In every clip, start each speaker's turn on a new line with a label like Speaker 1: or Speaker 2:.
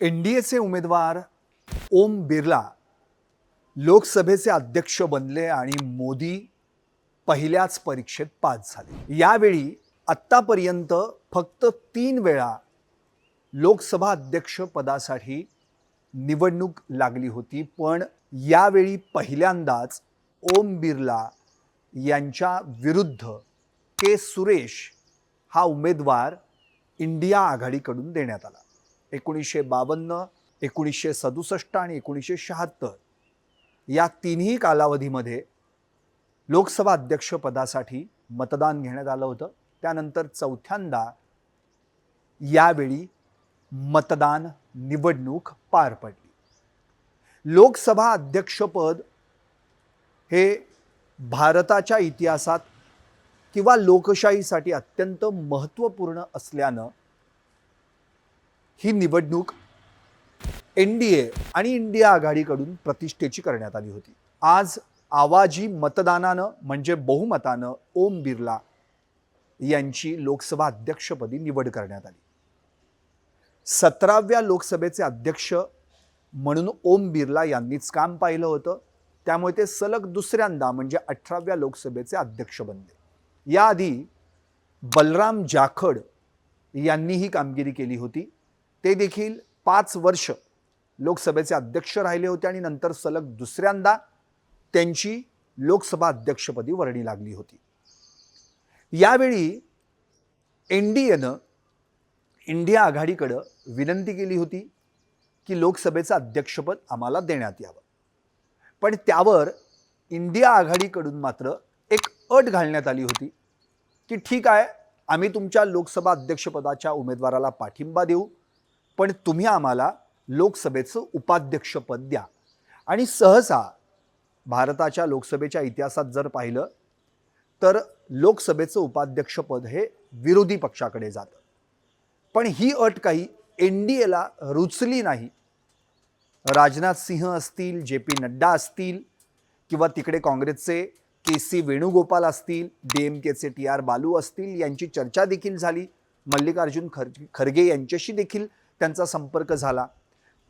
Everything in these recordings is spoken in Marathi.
Speaker 1: एन डी एचे उमेदवार ओम बिर्ला लोकसभेचे अध्यक्ष बनले आणि मोदी पहिल्याच परीक्षेत पास झाले. यावेळी आत्तापर्यंत फक्त तीन वेळा लोकसभा अध्यक्ष पदासाठी निवडणूक लागली होती पण यावेळी पहिल्यांदाच ओम बिर्ला यांच्या विरुद्ध के सुरेश हा उमेदवार इंडिया आघाडीकडून देण्यात आला. एकोणीसशे बावन्न एकोणीसशे सदुसष्ट आणि एकोणीसशे शहात्तर. या तिन्ही कालावधीमध्ये लोकसभा अध्यक्षपदासाठी मतदान घेण्यात आलं होतं. त्यानंतर चौथ्यांदा यावेळी मतदान निवडणूक पार पडली. लोकसभा अध्यक्षपद हे भारताच्या इतिहासात किंवा लोकशाहीसाठी अत्यंत महत्त्वपूर्ण असल्यानं ही निवडणूक एन डी ए आणि इंडिया आघाडीकडून प्रतिष्ठेची करण्यात आली होती. आज आवाजी मतदानानं म्हणजे बहुमतानं ओम बिर्ला यांची लोकसभा अध्यक्षपदी निवड करण्यात आली. सतराव्या लोकसभेचे अध्यक्ष म्हणून ओम बिर्ला यांनीच काम पाहिलं होतं. त्यामुळे ते सलग दुसऱ्यांदा म्हणजे अठराव्या लोकसभेचे अध्यक्ष बनले. याआधी बलराम जाखड यांनी ही कामगिरी केली होती. ते देखील पाच वर्ष लोकसभेचे अध्यक्ष राहिले होते आणि नंतर सलग दुसऱ्यांदा त्यांची लोकसभा अध्यक्षपदी वर्णी लागली होती. यावेळी एन डी एनं इंडिया आघाडीकडं विनंती केली होती की लोकसभेचं अध्यक्षपद आम्हाला देण्यात यावं. पण त्यावर इंडिया आघाडीकडून मात्र एक अट घालण्यात आली होती की ठीक आहे आम्ही तुमच्या लोकसभा अध्यक्षपदाच्या उमेदवाराला पाठिंबा देऊ पण तुम्ही आम्हाला लोकसभेचं उपाध्यक्षपद द्या. आणि सहसा भारताच्या लोकसभेच्या इतिहासात जर पाहिलं तर लोकसभेचं उपाध्यक्षपद हे विरोधी पक्षाकडे जातं. पण ही अट काही एन डी एला रुचली नाही. राजनाथ सिंह असतील जे पी नड्डा असतील किंवा तिकडे काँग्रेसचे के सी वेणुगोपाल असतील डी एम केचे टी आर बालू असतील यांची चर्चा देखील झाली. मल्लिकार्जुन खर खरगे यांच्याशी देखील त्यांचा संपर्क झाला.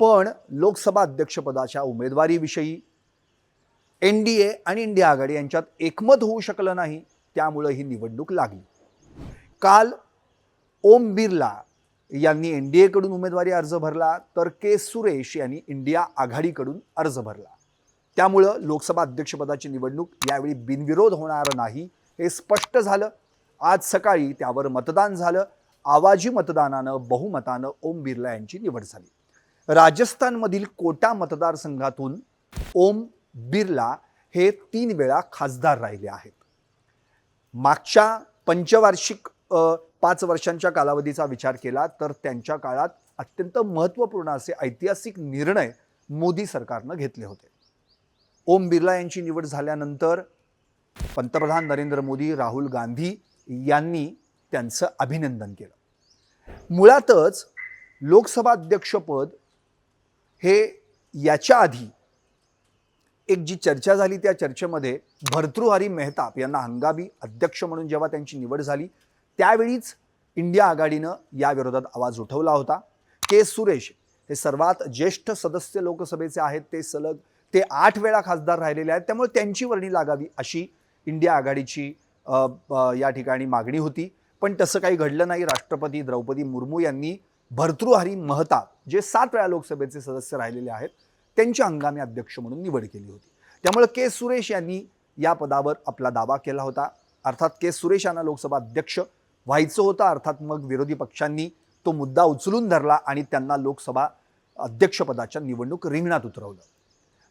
Speaker 1: पण लोकसभा अध्यक्षपदाच्या उमेदवारीविषयी एन डी ए आणि इंडिया आघाडी यांच्यात एकमत होऊ शकलं नाही त्यामुळं ही निवडणूक लागली. काल ओम बिर्ला यांनी एन डी एकडून उमेदवारी अर्ज भरला तर के सुरेश यांनी इंडिया आघाडीकडून अर्ज भरला. त्यामुळं लोकसभा अध्यक्षपदाची निवडणूक यावेळी बिनविरोध होणार नाही हे स्पष्ट झालं. आज सकाळी त्यावर मतदान झालं. आवाजी मतदानानं बहुमतानं ओम बिर्ला यांची निवड झाली. राजस्थानमधील कोटा मतदारसंघातून ओम बिर्ला हे तीन वेळा खासदार राहिले आहेत. मागच्या पंचवार्षिक पाच वर्षांच्या कालावधीचा विचार केला तर त्यांच्या काळात अत्यंत महत्त्वपूर्ण असे ऐतिहासिक निर्णय मोदी सरकारनं घेतले होते. ओम बिर्ला यांची निवड झाल्यानंतर पंतप्रधान नरेंद्र मोदी राहुल गांधी यांनी त्यांचं अभिनंदन केलं. मुळातच लोकसभा अध्यक्षपद हे याच्या आधी एक जी चर्चा झाली त्या चर्चेमध्ये भर्तृहरी मेहताब यांना हंगामी अध्यक्ष म्हणून जेव्हा त्यांची निवड झाली त्यावेळीच इंडिया आघाडीनं या विरोधात आवाज उठवला होता. के सुरेश हे सर्वात ज्येष्ठ सदस्य लोकसभेचे आहेत ते सलग ते आठ वेळा खासदार राहिलेले आहेत त्यामुळे त्यांची वर्णी लागावी अशी इंडिया आघाडीची या ठिकाणी मागणी होती. पण तसं काही घडलं नाही. राष्ट्रपती द्रौपदी मुर्मू यांनी भर्तृहरी महता जे सात वेळा लोकसभेचे सदस्य राहिलेले आहेत त्यांची हंगामी अध्यक्ष म्हणून निवड केली होती. त्यामुळे के. सुरेश यांनी या पदावर आपला दावा केला होता. अर्थात के. सुरेश यांना लोकसभा अध्यक्ष व्हायचं होतं. अर्थात मग विरोधी पक्षांनी तो मुद्दा उचलून धरला आणि त्यांना लोकसभा अध्यक्षपदाच्या निवडणूक रिंगणात उतरवलं.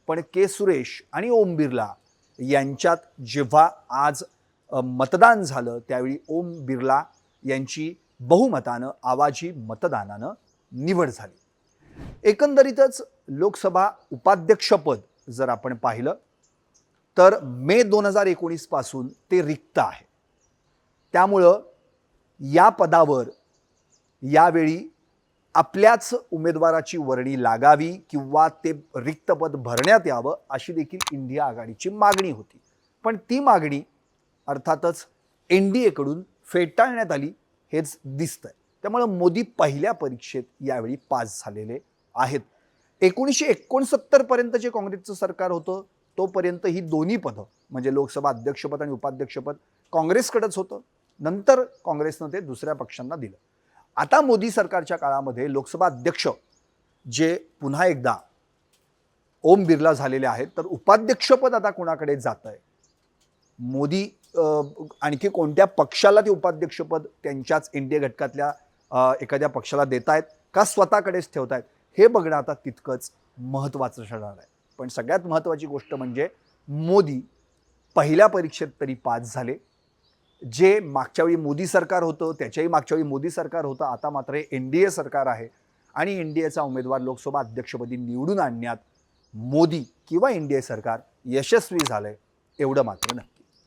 Speaker 1: पण के. सुरेश आणि ओम बिर्ला यांच्यात जेव्हा आज मतदान झालं त्यावेळी ओम बिर्ला यांची बहुमतानं आवाजी मतदानानं निवड झाली. एकंदरीतच लोकसभा उपाध्यक्षपद जर आपण पाहिलं तर मे दोन हजार एकोणीसपासून ते रिक्त आहे. त्यामुळं या पदावर यावेळी आपल्याच उमेदवाराची वर्णी लागावी किंवा ते रिक्त पद भरण्यात यावं अशी देखील इंडिया आघाडीची मागणी होती. पण ती मागणी अर्थातच एन डी एकडून फेटाळण्यात आली हेच दिसतंय. त्यामुळं मोदी पहिल्या परीक्षेत यावेळी पास झालेले आहेत. एकोणीसशे एकोणसत्तरपर्यंत जे काँग्रेसचं सरकार होतं तोपर्यंत ही दोन्ही पदं म्हणजे लोकसभा अध्यक्षपद आणि उपाध्यक्षपद काँग्रेसकडेच होतं. नंतर काँग्रेसनं ते दुसऱ्या पक्षांना दिलं. आता मोदी सरकारच्या काळामध्ये लोकसभा अध्यक्ष जे पुन्हा एकदा ओम बिर्ला झालेले आहेत तर उपाध्यक्षपद आता कुणाकडे जात आहे मोदी आणखी कोणत्या पक्षाला ते उपाध्यक्षपद त्यांच्याच एनडीए घटकातल्या एखाद्या पक्षाला देत आहेत का स्वतःकडेच ठेवत आहेत हे बघणं आता तितकंच महत्त्वाचं ठरणार आहे. पण सगळ्यात महत्त्वाची गोष्ट म्हणजे मोदी पहिल्या परीक्षेत तरी पास झाले. जे मागच्या वेळी मोदी सरकार होतं त्याच्याही मागच्या वेळी मोदी सरकार होतं आता मात्र हे एन डी ए सरकार आहे. आणि एन डी एचा उमेदवार लोकसभा अध्यक्षपदी निवडून आणण्यात मोदी किंवा एन डी ए सरकार यशस्वी झालंय एवढं मात्र नाही.